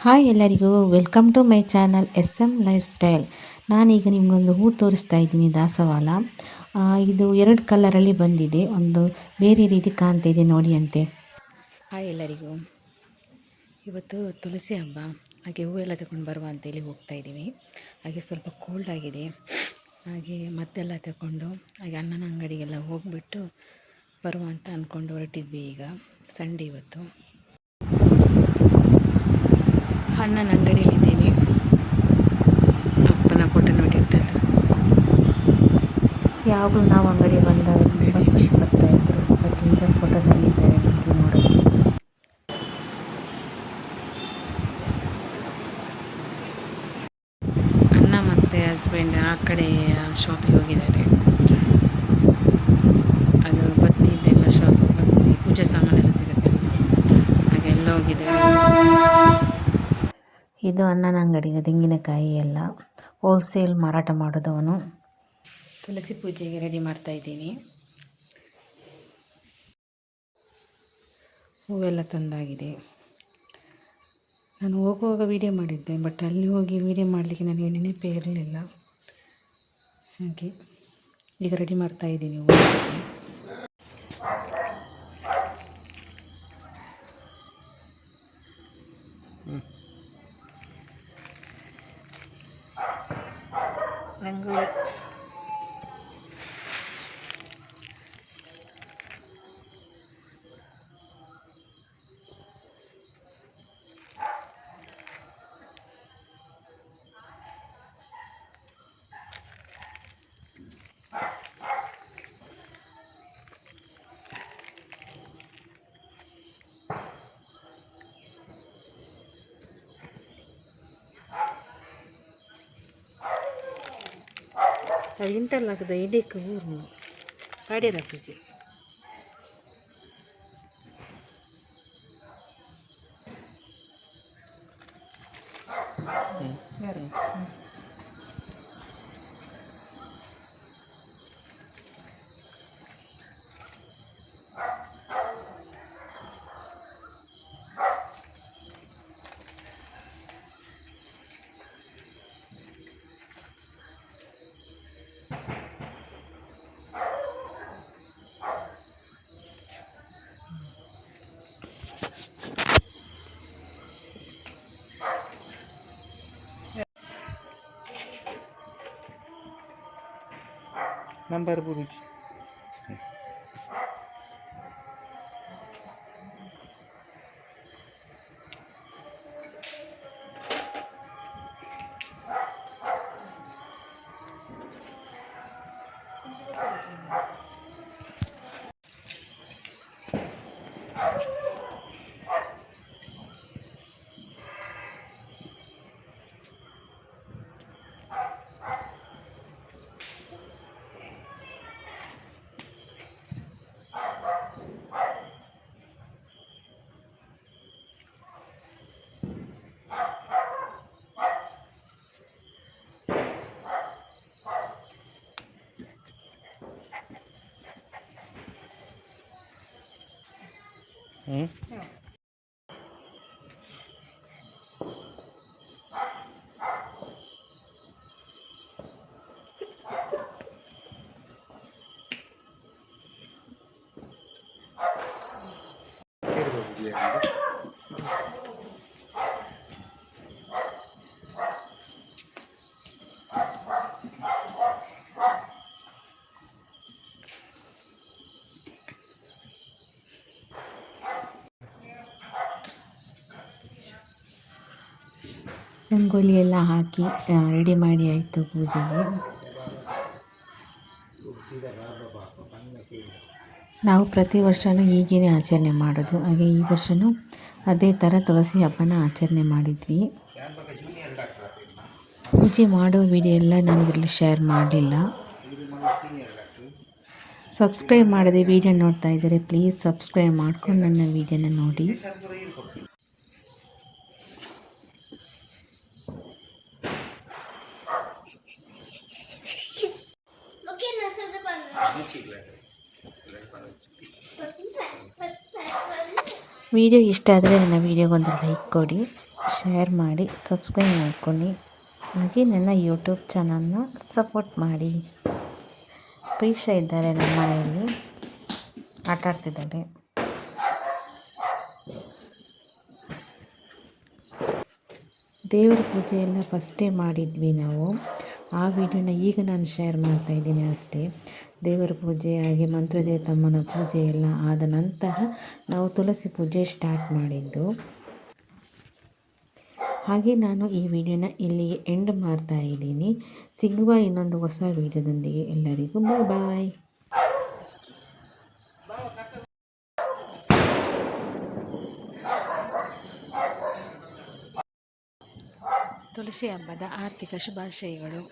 Hi ಎಲ್ಲರಿಗೂ welcome to my channel S M lifestyle ನಾನೀಗ ನಿಮಗೊಂದು ಹೂ ತೋರಿಸ್ತಾ ಇದ್ದೀನಿ ದಾಸವಾಳ. ಆ, ಇದು ಎರಡು ಕಲರಲ್ಲಿ ಬಂದಿದೆ. ಒಂದು ಬೇರೆ ರೀತಿ ಕಾಣ್ತಿದೆ ನೋಡಿ ಅಂತೆ. ಹಾಯ್ ಎಲ್ಲರಿಗೂ. ಇವತ್ತು ತುಳಸಿ ಹಬ್ಬ. ಹಾಗೆ ಹೂವೆಲ್ಲ ತಗೊಂಡು ಬರುವ ಅಂತೇಳಿ ಹೋಗ್ತಾ ಇದ್ದೀವಿ. ಹಾಗೆ ಸ್ವಲ್ಪ ಕೋಲ್ಡ್ ಆಗಿದೆ. ಹಾಗೆ ಮತ್ತೆಲ್ಲ ತಗೊಂಡು ಹಾಗೆ ಅಣ್ಣನ ಅಂಗಡಿಗೆಲ್ಲ ಹೋಗಿಬಿಟ್ಟು ಬರುವ ಅಂತ ಅಂದ್ಕೊಂಡು ಹೊರಟಿದ್ವಿ ಈಗ ಸಂಡೇ ಇವತ್ತು. ಅಣ್ಣನ ಅಂಗಡಿಯಲ್ಲಿದ್ದೀನಿ ಅಪ್ಪನ ಫೋಟೋ ನೋಡಿಟ್ಟದ್ದು. ಯಾವಾಗಲೂ ನಾವು ಅಂಗಡಿ ಬಂದಾಗ ತುಂಬ ಖುಷಿ ಪಡ್ತಾ ಇದ್ರು. ಬಟ್ ಈಗ ಫೋಟೋದಲ್ಲಿದ್ದಾರೆ ನಮಗೆ ನೋಡೋಕ್ಕೆ ಅಣ್ಣ ಮತ್ತು ಹಸ್ಬೆಂಡ್ ಆ ಕಡೆ ಶಾಪಿಗೆ ಹೋಗಿದ್ದಾರೆ ಅದು ಬತ್ತಿದ್ದೆಲ್ಲ ಶಾಪ್ ಬತ್ತಿ ಪೂಜೆ ಸಾಮಾನೆಲ್ಲ ಸಿಗುತ್ತೆ ಹಾಗೆ ಎಲ್ಲ ಹೋಗಿದ್ದಾರೆ ಇದು ಅನ್ನನ ಅಂಗಡಿಗೆ ತೆಂಗಿನಕಾಯಿ ಎಲ್ಲ. ಹೋಲ್ಸೇಲ್ ಮಾರಾಟ ಮಾಡೋದವನು. ತುಳಸಿ ಪೂಜೆಗೆ ರೆಡಿ ಮಾಡ್ತಾ ಇದ್ದೀನಿ. ಹೂವೆಲ್ಲ ತಂದಾಗಿದೆ. ನಾನು ಹೋಗುವಾಗ ವೀಡಿಯೋ ಮಾಡಿದ್ದೆ ಬಟ್ ಅಲ್ಲಿ ಹೋಗಿ ವೀಡಿಯೋ ಮಾಡಲಿಕ್ಕೆ ನನಗೆ ನೆನಪೇ ಇರಲಿಲ್ಲ. ಹಾಗೆ ಈಗ ರೆಡಿ ಮಾಡ್ತಾ ಇದ್ದೀನಿ ಹೋಗೋಕ್ಕೆ. ರಂಗೋಲಿ ಅದು ಇಂಟರ್ಲಾಕ್ದ ಇದಕ್ಕೆ ಊರು ಪಾಡ್ಯದ ಪೂಜೆ Number Buruji. ಹ್ಞೂ ರಂಗೋಲಿ ಎಲ್ಲ ಹಾಕಿ ರೆಡಿ ಮಾಡಿ ಆಯಿತು ಪೂಜೆಗೆ. ನಾವು ಪ್ರತಿ ವರ್ಷವೂ ಹೀಗೇ ಆಚರಣೆ ಮಾಡೋದು. ಹಾಗೆ ಈ ವರ್ಷವೂ ಅದೇ ಥರ ತುಳಸಿ ಹಬ್ಬನ ಆಚರಣೆ ಮಾಡಿದ್ವಿ. ಪೂಜೆ ಮಾಡೋ ವಿಡಿಯೋ ಎಲ್ಲ ನಾನು ಇದರಲ್ಲಿ ಶೇರ್ ಮಾಡಲಿಲ್ಲ. ಸಬ್ಸ್ಕ್ರೈಬ್ ಮಾಡದೆ ವಿಡಿಯೋ ನೋಡ್ತಾ ಇದ್ದರೆ ಪ್ಲೀಸ್ ಸಬ್ಸ್ಕ್ರೈಬ್ ಮಾಡ್ಕೊಂಡು ನನ್ನ ವಿಡಿಯೋನ ನೋಡಿ. ವಿಡಿಯೋ ಇಷ್ಟ ಆದರೆ ನನ್ನ ವಿಡಿಯೋಗೊಂದು ಲೈಕ್ ಕೊಡಿ, ಶೇರ್ ಮಾಡಿ, ಸಬ್ಸ್ಕ್ರೈಬ್ ಮಾಡ್ಕೊಳ್ಳಿ. ಹಾಗೆ ನನ್ನ ಯೂಟ್ಯೂಬ್ ಚಾನಲ್ನ ಸಪೋರ್ಟ್ ಮಾಡಿ. ಪ್ರೀಶಾ ಇದ್ದಾರೆ ನಮ್ಮ ಮನೆಯಲ್ಲಿ ಆಟ ಆಡ್ತಿದ್ದಾರೆ. ದೇವ್ರ ಪೂಜೆ ಫಸ್ಟೇ ಮಾಡಿದ್ವಿ ನಾವು. ಆ ವಿಡಿಯೋನ ಈಗ ನಾನು ಶೇರ್ ಮಾಡ್ತಾ ಇದ್ದೀನಿ ಅಷ್ಟೇ. ದೇವರ ಪೂಜೆ ಹಾಗೆ ಮಂತ್ರದೇವತಮ್ಮನ ಪೂಜೆ ಎಲ್ಲ ಆದ ನಂತರ ನಾವು ತುಳಸಿ ಪೂಜೆ ಸ್ಟಾರ್ಟ್ ಮಾಡಿದ್ದು. ಹಾಗೆ ನಾನು ಈ ವಿಡಿಯೋನ ಇಲ್ಲಿಗೆ ಎಂಡ್ ಮಾಡ್ತಾ ಇದ್ದೀನಿ. ಸಿಗುವ ಇನ್ನೊಂದು ಹೊಸ ವಿಡಿಯೋದೊಂದಿಗೆ ಎಲ್ಲರಿಗೂ ಬಾಯ್ ಬಾಯ್ ತುಳಸಿ ಹಬ್ಬದ ಆರ್ಥಿಕ ಶುಭಾಶಯಗಳು.